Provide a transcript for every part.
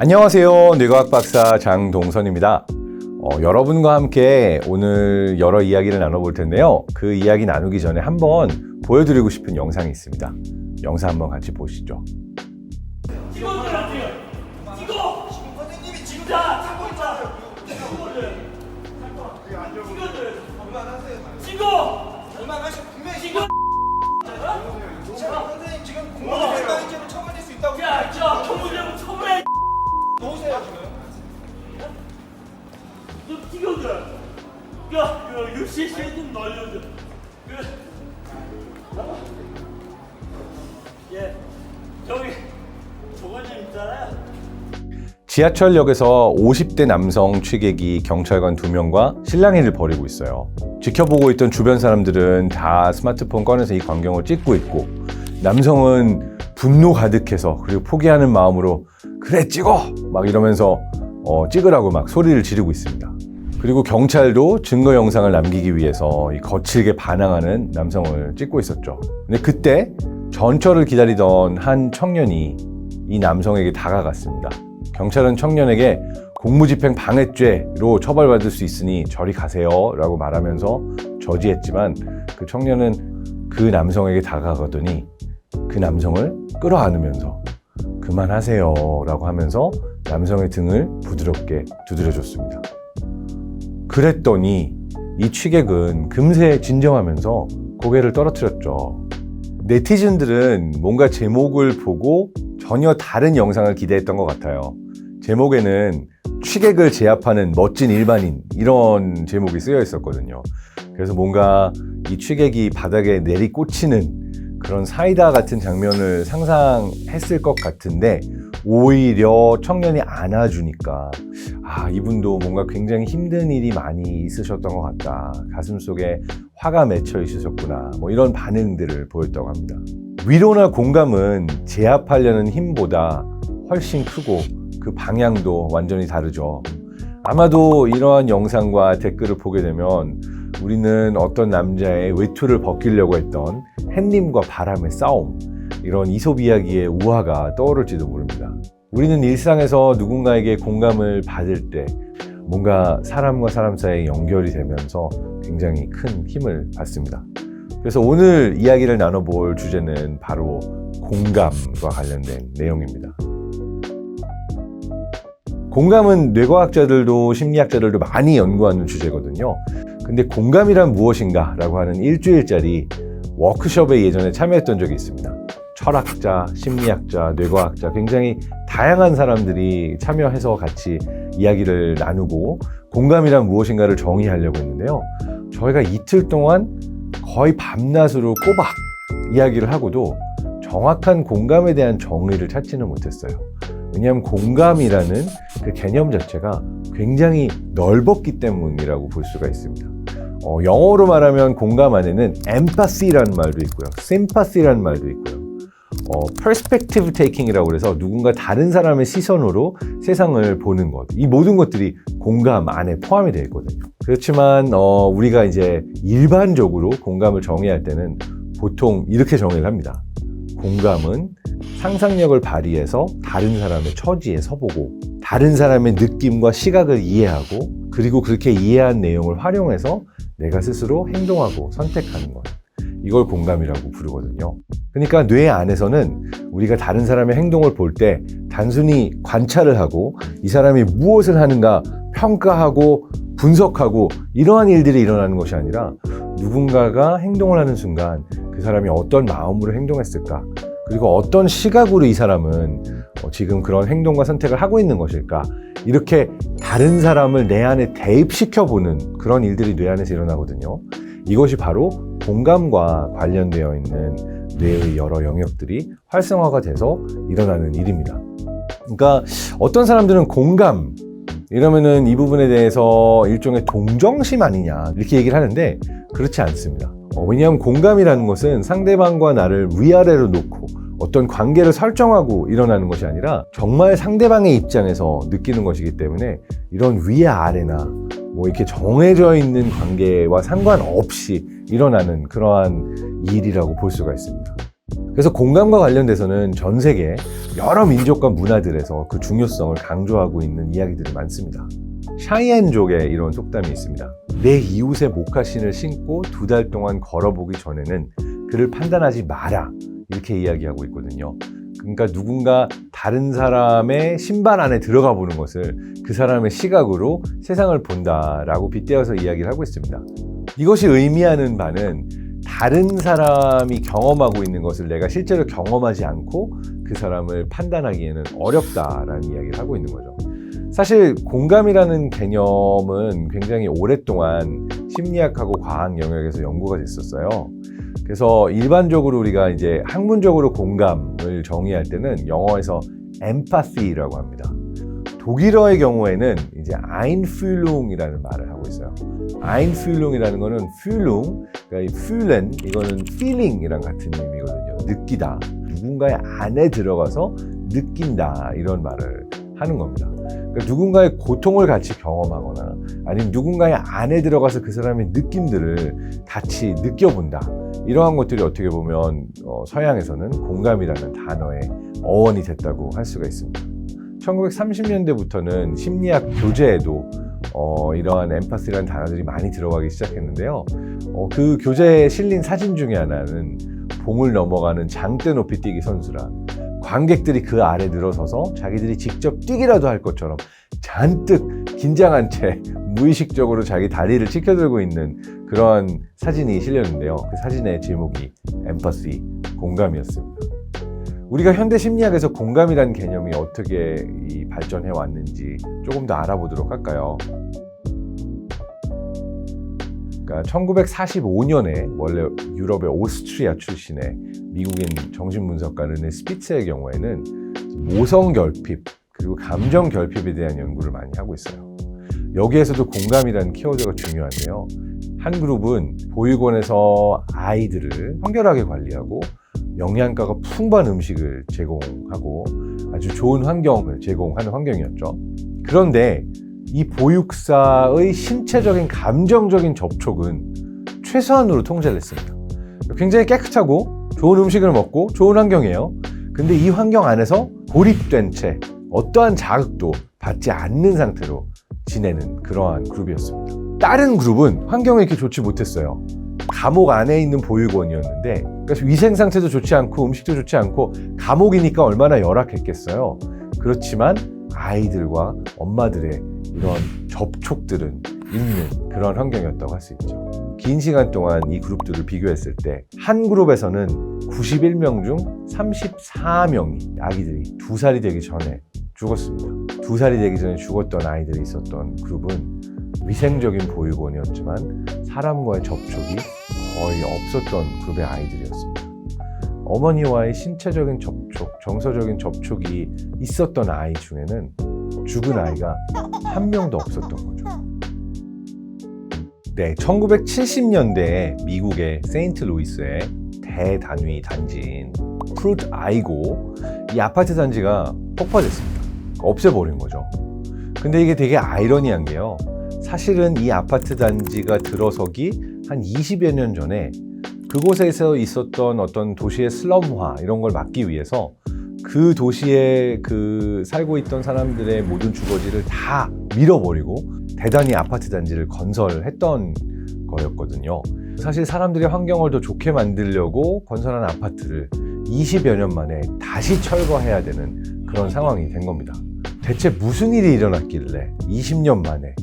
안녕하세요. 뇌과학 박사 장동선입니다. 어, 여러분과 함께 오늘 여러 이야기를 나눠볼 텐데요. 그 이야기 나누기 전에 한번 보여드리고 싶은 영상이 있습니다. 영상 한번 같이 보시죠. 찍어 너 찍어들. 야, 그 육시 좀 날려줘. 그. 어? 예. 저기 좀 있잖아요. 지하철역에서 50대 남성 취객이 경찰관 2명과 실랑이를 벌이고 있어요. 지켜보고 있던 주변 사람들은 다 스마트폰 꺼내서 이 광경을 찍고 있고 남성은 분노 가득해서 그리고 포기하는 마음으로 그래 찍어! 막 이러면서 어, 찍으라고 막 소리를 지르고 있습니다. 그리고 경찰도 증거 영상을 남기기 위해서 이 거칠게 반항하는 남성을 찍고 있었죠. 근데 그때 전철을 기다리던 한 청년이 이 남성에게 다가갔습니다. 경찰은 청년에게 공무집행 방해죄로 처벌받을 수 있으니 저리 가세요 라고 말하면서 저지했지만 그 청년은 그 남성에게 다가가더니 그 남성을 끌어안으면서 그만하세요 라고 하면서 남성의 등을 부드럽게 두드려줬습니다. 그랬더니 이 취객은 금세 진정하면서 고개를 떨어뜨렸죠. 네티즌들은 뭔가 제목을 보고 전혀 다른 영상을 기대했던 것 같아요. 제목에는 취객을 제압하는 멋진 일반인 이런 제목이 쓰여 있었거든요. 그래서 뭔가 이 취객이 바닥에 내리꽂히는 그런 사이다 같은 장면을 상상했을 것 같은데 오히려 청년이 안아주니까 아 이분도 뭔가 굉장히 힘든 일이 많이 있으셨던 것 같다. 가슴 속에 화가 맺혀 있으셨구나. 뭐 이런 반응들을 보였다고 합니다. 위로나 공감은 제압하려는 힘보다 훨씬 크고 그 방향도 완전히 다르죠. 아마도 이러한 영상과 댓글을 보게 되면 우리는 어떤 남자의 외투를 벗기려고 했던 햇님과 바람의 싸움 이런 이솝 이야기의 우화가 떠오를지도 모릅니다. 우리는 일상에서 누군가에게 공감을 받을 때 뭔가 사람과 사람 사이에 연결이 되면서 굉장히 큰 힘을 받습니다. 그래서 오늘 이야기를 나눠볼 주제는 바로 공감과 관련된 내용입니다. 공감은 뇌과학자들도 심리학자들도 많이 연구하는 주제거든요. 근데 공감이란 무엇인가? 라고 하는 일주일짜리 워크숍에 예전에 참여했던 적이 있습니다. 철학자, 심리학자, 뇌과학자 굉장히 다양한 사람들이 참여해서 같이 이야기를 나누고 공감이란 무엇인가를 정의하려고 했는데요. 저희가 이틀 동안 거의 밤낮으로 꼬박 이야기를 하고도 정확한 공감에 대한 정의를 찾지는 못했어요. 왜냐하면 공감이라는 그 개념 자체가 굉장히 넓었기 때문이라고 볼 수가 있습니다. 어, 영어로 말하면 공감 안에는 empathy라는 말도 있고요, sympathy라는 말도 있고요. 어, perspective taking이라고 그래서 누군가 다른 사람의 시선으로 세상을 보는 것. 이 모든 것들이 공감 안에 포함이 되어 있거든요. 그렇지만 어, 우리가 이제 일반적으로 공감을 정의할 때는 보통 이렇게 정의를 합니다. 공감은 상상력을 발휘해서 다른 사람의 처지에 서보고 다른 사람의 느낌과 시각을 이해하고 그리고 그렇게 이해한 내용을 활용해서 내가 스스로 행동하고 선택하는 것. 이걸 공감이라고 부르거든요. 그러니까 뇌 안에서는 우리가 다른 사람의 행동을 볼 때 단순히 관찰을 하고 이 사람이 무엇을 하는가 평가하고 분석하고 이러한 일들이 일어나는 것이 아니라 누군가가 행동을 하는 순간 그 사람이 어떤 마음으로 행동했을까 그리고 어떤 시각으로 이 사람은 어, 지금 그런 행동과 선택을 하고 있는 것일까 이렇게 다른 사람을 내 안에 대입시켜 보는 그런 일들이 뇌 안에서 일어나거든요. 이것이 바로 공감과 관련되어 있는 뇌의 여러 영역들이 활성화가 돼서 일어나는 일입니다. 그러니까 어떤 사람들은 공감 이러면은 이 부분에 대해서 일종의 동정심 아니냐 이렇게 얘기를 하는데 그렇지 않습니다. 어, 왜냐하면 공감이라는 것은 상대방과 나를 위아래로 놓고 어떤 관계를 설정하고 일어나는 것이 아니라 정말 상대방의 입장에서 느끼는 것이기 때문에 이런 위 아래나 뭐 이렇게 정해져 있는 관계와 상관없이 일어나는 그러한 일이라고 볼 수가 있습니다. 그래서 공감과 관련돼서는 전 세계 여러 민족과 문화들에서 그 중요성을 강조하고 있는 이야기들이 많습니다. 샤이엔족에 이런 속담이 있습니다. 내 이웃의 모카신을 신고 두 달 동안 걸어보기 전에는 그를 판단하지 마라. 이렇게 이야기하고 있거든요. 그러니까 누군가 다른 사람의 신발 안에 들어가 보는 것을 그 사람의 시각으로 세상을 본다라고 빗대어서 이야기를 하고 있습니다. 이것이 의미하는 바는 다른 사람이 경험하고 있는 것을 내가 실제로 경험하지 않고 그 사람을 판단하기에는 어렵다라는 이야기를 하고 있는 거죠. 사실 공감이라는 개념은 굉장히 오랫동안 심리학하고 과학 영역에서 연구가 됐었어요. 그래서 일반적으로 우리가 이제 학문적으로 공감을 정의할 때는 영어에서 empathy라고 합니다. 독일어의 경우에는 이제 Einfühlung이라는 말을 하고 있어요. Einfühlung이라는 거는 Fühlung, 그러니까 이 fühlen 이거는 feeling이랑 같은 의미거든요. 느끼다. 누군가의 안에 들어가서 느낀다 이런 말을 하는 겁니다. 그러니까 누군가의 고통을 같이 경험하거나 아니면 누군가의 안에 들어가서 그 사람의 느낌들을 같이 느껴본다. 이러한 것들이 어떻게 보면 어, 서양에서는 공감이라는 단어의 어원이 됐다고 할 수가 있습니다. 1930년대부터는 심리학 교재에도 어, 이러한 엠파시라는 단어들이 많이 들어가기 시작했는데요. 어, 그 교재에 실린 사진 중에 하나는 봉을 넘어가는 장대 높이 뛰기 선수라 관객들이 그 아래 늘어서서 자기들이 직접 뛰기라도 할 것처럼 잔뜩 긴장한 채 무의식적으로 자기 다리를 치켜들고 있는 그런 사진이 실렸는데요. 그 사진의 제목이 엠퍼시, 공감이었습니다. 우리가 현대 심리학에서 공감이라는 개념이 어떻게 이 발전해 왔는지 조금 더 알아보도록 할까요? 그러니까 1945년에 원래 유럽의 오스트리아 출신의 미국인 정신분석가 르네 스피츠의 경우에는 모성 결핍 그리고 감정 결핍에 대한 연구를 많이 하고 있어요. 여기에서도 공감이라는 키워드가 중요한데요. 한 그룹은 보육원에서 아이들을 청결하게 관리하고 영양가가 풍부한 음식을 제공하고 아주 좋은 환경을 제공하는 환경이었죠. 그런데 이 보육사의 신체적인 감정적인 접촉은 최소한으로 통제를 했습니다. 굉장히 깨끗하고 좋은 음식을 먹고 좋은 환경이에요. 근데 이 환경 안에서 고립된 채 어떠한 자극도 받지 않는 상태로 지내는 그러한 그룹이었습니다. 다른 그룹은 환경이 이렇게 좋지 못했어요. 감옥 안에 있는 보육원이었는데 그래서 위생 상태도 좋지 않고 음식도 좋지 않고 감옥이니까 얼마나 열악했겠어요. 그렇지만 아이들과 엄마들의 이런 접촉들은 있는 그런 환경이었다고 할 수 있죠. 긴 시간 동안 이 그룹들을 비교했을 때 한 그룹에서는 91명 중 34명이 아기들이 두 살이 되기 전에 죽었습니다. 두 살이 되기 전에 죽었던 아이들이 있었던 그룹은 위생적인 보육원이었지만 사람과의 접촉이 거의 없었던 그룹의 아이들이었습니다. 어머니와의 신체적인 접촉, 정서적인 접촉이 있었던 아이 중에는 죽은 아이가 한 명도 없었던 거죠. 네, 1970년대에 미국의 세인트 루이스의 대단위 단지인 프루트 아이고 이 아파트 단지가 폭파됐습니다. 없애버린 거죠. 근데 이게 되게 아이러니한 게요. 사실은 이 아파트 단지가 들어서기 한 20여 년 전에 그곳에서 있었던 어떤 도시의 슬럼화 이런 걸 막기 위해서 그 도시에 그 살고 있던 사람들의 모든 주거지를 다 밀어버리고 대단히 아파트 단지를 건설했던 거였거든요. 사실 사람들의 환경을 더 좋게 만들려고 건설한 아파트를 20여 년 만에 다시 철거해야 되는 그런 상황이 된 겁니다. 대체 무슨 일이 일어났길래 20년 만에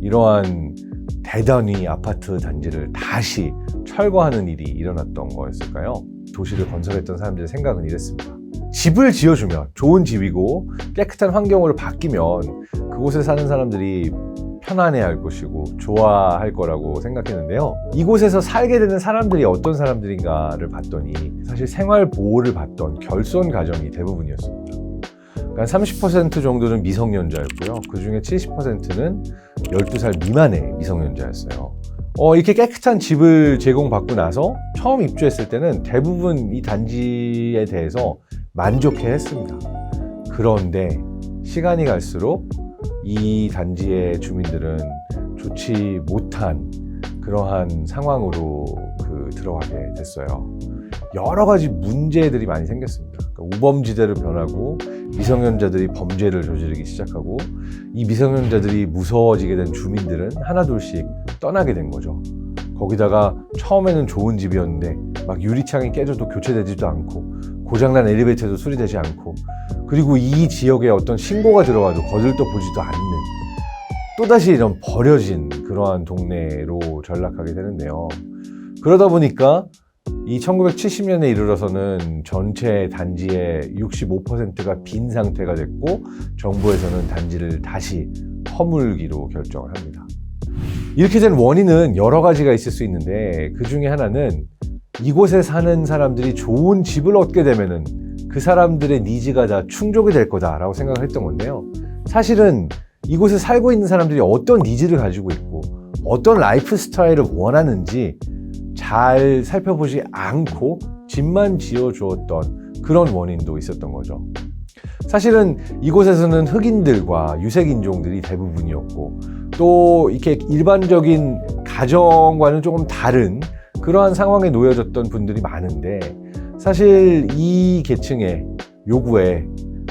이러한 대단히 아파트 단지를 다시 철거하는 일이 일어났던 거였을까요? 도시를 건설했던 사람들의 생각은 이랬습니다. 집을 지어주면 좋은 집이고 깨끗한 환경으로 바뀌면 그곳에 사는 사람들이 편안해 할 것이고 좋아할 거라고 생각했는데요. 이곳에서 살게 되는 사람들이 어떤 사람들인가를 봤더니 사실 생활 보호를 받던 결손 가정이 대부분이었습니다. 그러니까 30% 정도는 미성년자였고요. 그 중에 70%는 12살 미만의 미성년자였어요. 어, 이렇게 깨끗한 집을 제공받고 나서 처음 입주했을 때는 대부분 이 단지에 대해서 만족해 했습니다. 그런데 시간이 갈수록 이 단지의 주민들은 좋지 못한 그러한 상황으로 그 들어가게 됐어요. 여러 가지 문제들이 많이 생겼습니다. 그러니까 우범지대로 변하고 미성년자들이 범죄를 저지르기 시작하고 이 미성년자들이 무서워지게 된 주민들은 하나둘씩 떠나게 된 거죠. 거기다가 처음에는 좋은 집이었는데 막 유리창이 깨져도 교체되지도 않고 고장난 엘리베이터도 수리되지 않고 그리고 이 지역에 어떤 신고가 들어와도 거들떠 보지도 않는 또다시 이런 버려진 그러한 동네로 전락하게 되는데요. 그러다 보니까 이 1970년에 이르러서는 전체 단지의 65%가 빈 상태가 됐고 정부에서는 단지를 다시 허물기로 결정을 합니다. 이렇게 된 원인은 여러 가지가 있을 수 있는데 그 중에 하나는 이곳에 사는 사람들이 좋은 집을 얻게 되면은 그 사람들의 니즈가 다 충족이 될 거다라고 생각을 했던 건데요. 사실은 이곳에 살고 있는 사람들이 어떤 니즈를 가지고 있고 어떤 라이프 스타일을 원하는지 잘 살펴보지 않고 집만 지어 주었던 그런 원인도 있었던 거죠. 사실은 이곳에서는 흑인들과 유색인종들이 대부분이었고 또 이렇게 일반적인 가정과는 조금 다른 그러한 상황에 놓여졌던 분들이 많은데 사실 이 계층의 요구에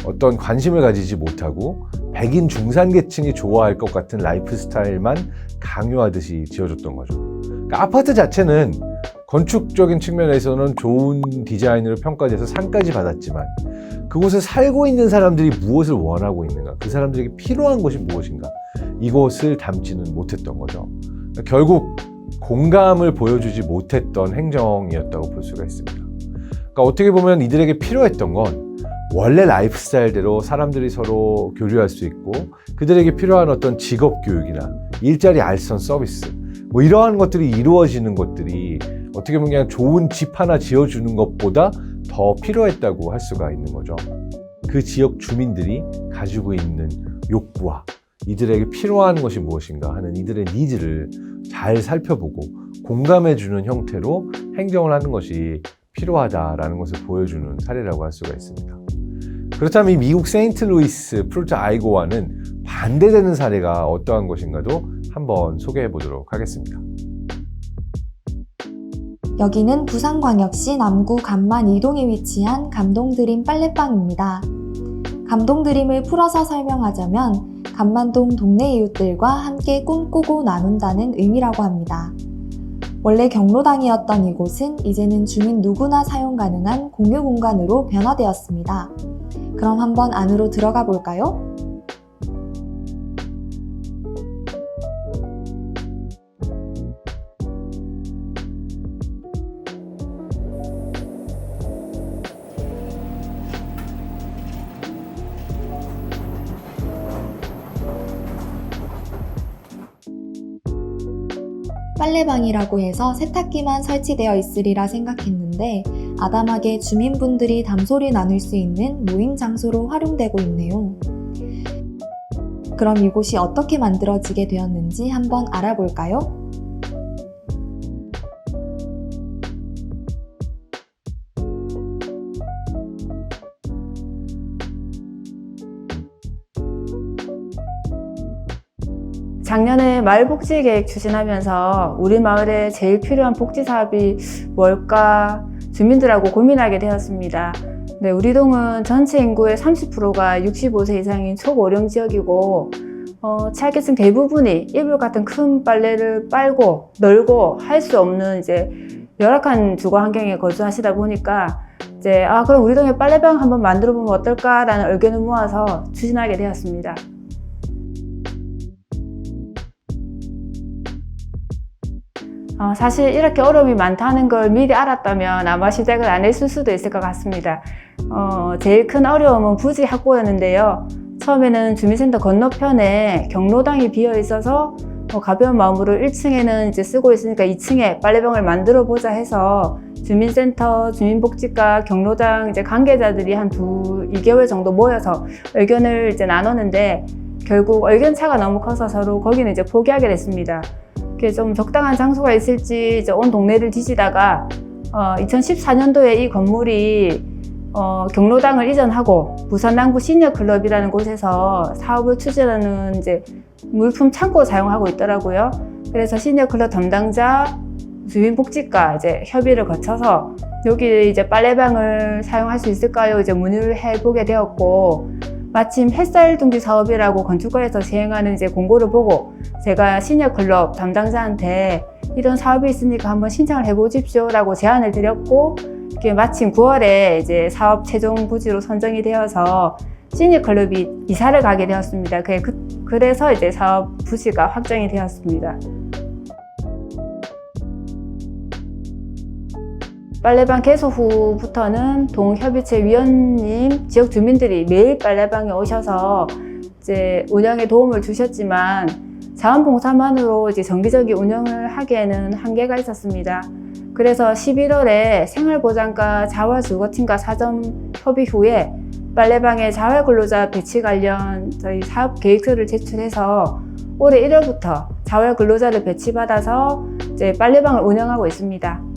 어떤 관심을 가지지 못하고 백인 중산계층이 좋아할 것 같은 라이프 스타일만 강요하듯이 지어줬던 거죠. 그러니까 아파트 자체는 건축적인 측면에서는 좋은 디자인으로 평가돼서 상까지 받았지만 그곳에 살고 있는 사람들이 무엇을 원하고 있는가, 그 사람들에게 필요한 것이 무엇인가, 이것을 담지는 못했던 거죠. 그러니까 결국 공감을 보여주지 못했던 행정이었다고 볼 수가 있습니다. 그러니까 어떻게 보면 이들에게 필요했던 건 원래 라이프 스타일대로 사람들이 서로 교류할 수 있고 그들에게 필요한 어떤 직업 교육이나 일자리 알선 서비스 뭐 이러한 것들이 이루어지는 것들이 어떻게 보면 그냥 좋은 집 하나 지어주는 것보다 더 필요했다고 할 수가 있는 거죠. 그 지역 주민들이 가지고 있는 욕구와 이들에게 필요한 것이 무엇인가 하는 이들의 니즈를 잘 살펴보고 공감해주는 형태로 행정을 하는 것이 필요하다라는 것을 보여주는 사례라고 할 수가 있습니다. 그렇다면 이 미국 세인트루이스 프루트 아이고와는 반대되는 사례가 어떠한 것인가도 한번 소개해 보도록 하겠습니다. 여기는 부산광역시 남구 감만 이동에 위치한 감동드림 빨래방입니다. 감동드림을 풀어서 설명하자면 감만동 동네 이웃들과 함께 꿈꾸고 나눈다는 의미라고 합니다. 원래 경로당이었던 이곳은 이제는 주민 누구나 사용 가능한 공유 공간으로 변화되었습니다. 그럼 한번 안으로 들어가 볼까요? 빨래방이라고 해서 세탁기만 설치되어 있으리라 생각했는데 아담하게 주민분들이 담소를 나눌 수 있는 모임 장소로 활용되고 있네요. 그럼 이곳이 어떻게 만들어지게 되었는지 한번 알아볼까요? 작년에 마을 복지 계획 추진하면서 우리 마을에 제일 필요한 복지 사업이 뭘까 주민들하고 고민하게 되었습니다. 네, 우리 동은 전체 인구의 30%가 65세 이상인 초고령 지역이고 어, 취약계층 대부분이 이불 같은 큰 빨래를 빨고 널고 할 수 없는 이제 열악한 주거 환경에 거주하시다 보니까 이제 아 그럼 우리 동에 빨래방 한번 만들어 보면 어떨까라는 의견을 모아서 추진하게 되었습니다. 어, 사실 이렇게 어려움이 많다는 걸 미리 알았다면 아마 시작을 안 했을 수도 있을 것 같습니다. 어, 제일 큰 어려움은 부지 확보였는데요. 처음에는 주민센터 건너편에 경로당이 비어 있어서 어, 가벼운 마음으로 1층에는 이제 쓰고 있으니까 2층에 빨래방을 만들어 보자 해서 주민센터, 주민복지과, 경로당 이제 관계자들이 한 두, 2개월 정도 모여서 의견을 이제 나눴는데 결국 의견 차가 너무 커서 서로 거기는 이제 포기하게 됐습니다. 이렇게 좀 적당한 장소가 있을지 온 동네를 뒤지다가 어, 2014년도에 이 건물이 어, 경로당을 이전하고 부산 남구 시니어 클럽이라는 곳에서 사업을 추진하는 이제 물품 창고 사용하고 있더라고요. 그래서 시니어 클럽 담당자 주민복지과 이제 협의를 거쳐서 여기 이제 빨래방을 사용할 수 있을까요? 이제 문의를 해보게 되었고 마침 햇살 둥지 사업이라고 건축과에서 시행하는 이제 공고를 보고 제가 시니어 클럽 담당자한테 이런 사업이 있으니까 한번 신청을 해보십시오라고 제안을 드렸고 마침 9월에 이제 사업 최종 부지로 선정이 되어서 시니어 클럽이 이사를 가게 되었습니다. 그- 그- 그래서 이제 사업 부지가 확정이 되었습니다. 빨래방 개소 후부터는 동협의체 위원님, 지역 주민들이 매일 빨래방에 오셔서 이제 운영에 도움을 주셨지만 자원봉사만으로 이제 정기적인 운영을 하기에는 한계가 있었습니다. 그래서 11월에 생활보장과 자활주거팀과 사전 협의 후에 빨래방에 자활근로자 배치 관련 저희 사업 계획서를 제출해서 올해 1월부터 자활근로자를 배치받아서 이제 빨래방을 운영하고 있습니다.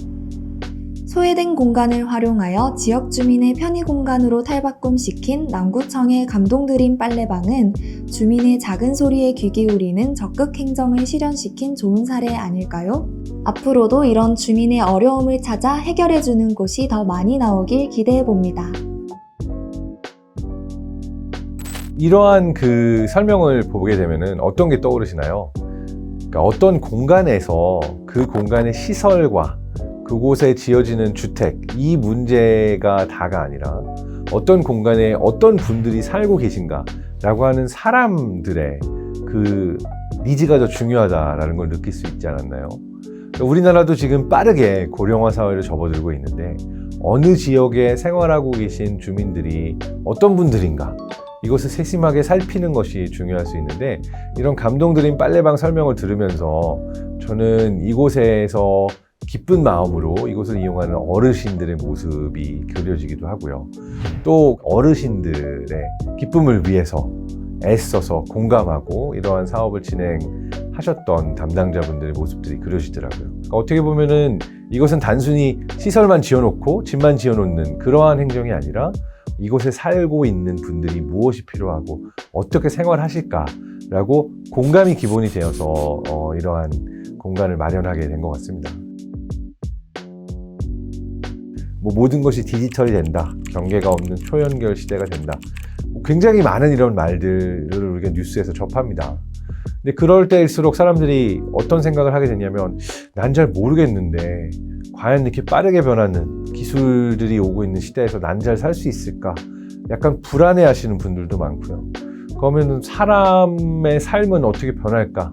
소외된 공간을 활용하여 지역 주민의 편의 공간으로 탈바꿈시킨 남구청의 감동드림 빨래방은 주민의 작은 소리에 귀 기울이는 적극 행정을 실현시킨 좋은 사례 아닐까요? 앞으로도 이런 주민의 어려움을 찾아 해결해주는 곳이 더 많이 나오길 기대해봅니다. 이러한 그 설명을 보게 되면은 어떤 게 떠오르시나요? 그러니까 어떤 공간에서 그 공간의 시설과 그곳에 지어지는 주택 이 문제가 다가 아니라 어떤 공간에 어떤 분들이 살고 계신가라고 하는 사람들의 그 니즈가 더 중요하다라는 걸 느낄 수 있지 않았나요? 그러니까 우리나라도 지금 빠르게 고령화 사회를 접어들고 있는데 어느 지역에 생활하고 계신 주민들이 어떤 분들인가 이것을 세심하게 살피는 것이 중요할 수 있는데 이런 감동드린 빨래방 설명을 들으면서 저는 이곳에서 기쁜 마음으로 이곳을 이용하는 어르신들의 모습이 그려지기도 하고요. 또 어르신들의 기쁨을 위해서 애써서 공감하고 이러한 사업을 진행하셨던 담당자분들의 모습들이 그려지더라고요. 그러니까 어떻게 보면은 이것은 단순히 시설만 지어놓고 집만 지어놓는 그러한 행정이 아니라 이곳에 살고 있는 분들이 무엇이 필요하고 어떻게 생활하실까라고 공감이 기본이 되어서 어, 이러한 공간을 마련하게 된 것 같습니다. 뭐 모든 것이 디지털이 된다, 경계가 없는 초연결 시대가 된다. 뭐 굉장히 많은 이런 말들을 우리가 뉴스에서 접합니다. 근데 그럴 때일수록 사람들이 어떤 생각을 하게 되냐면 난 잘 모르겠는데 과연 이렇게 빠르게 변하는 기술들이 오고 있는 시대에서 난 잘 살 수 있을까? 약간 불안해 하시는 분들도 많고요. 그러면 사람의 삶은 어떻게 변할까?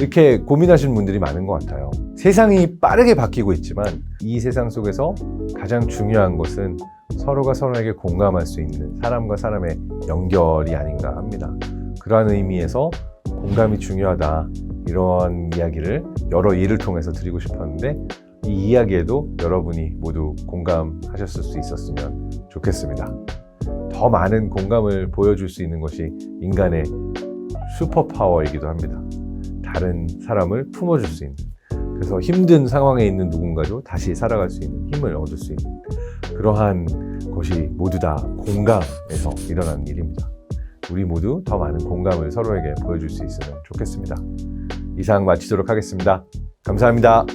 이렇게 고민하시는 분들이 많은 것 같아요. 세상이 빠르게 바뀌고 있지만 이 세상 속에서 가장 중요한 것은 서로가 서로에게 공감할 수 있는 사람과 사람의 연결이 아닌가 합니다. 그러한 의미에서 공감이 중요하다. 이런 이야기를 여러 일을 통해서 드리고 싶었는데 이 이야기에도 여러분이 모두 공감하셨을 수 있었으면 좋겠습니다. 더 많은 공감을 보여줄 수 있는 것이 인간의 슈퍼파워이기도 합니다. 다른 사람을 품어줄 수 있는 그래서 힘든 상황에 있는 누군가도 다시 살아갈 수 있는 힘을 얻을 수 있는 그러한 것이 모두 다 공감에서 일어나는 일입니다. 우리 모두 더 많은 공감을 서로에게 보여줄 수 있으면 좋겠습니다. 이상 마치도록 하겠습니다. 감사합니다.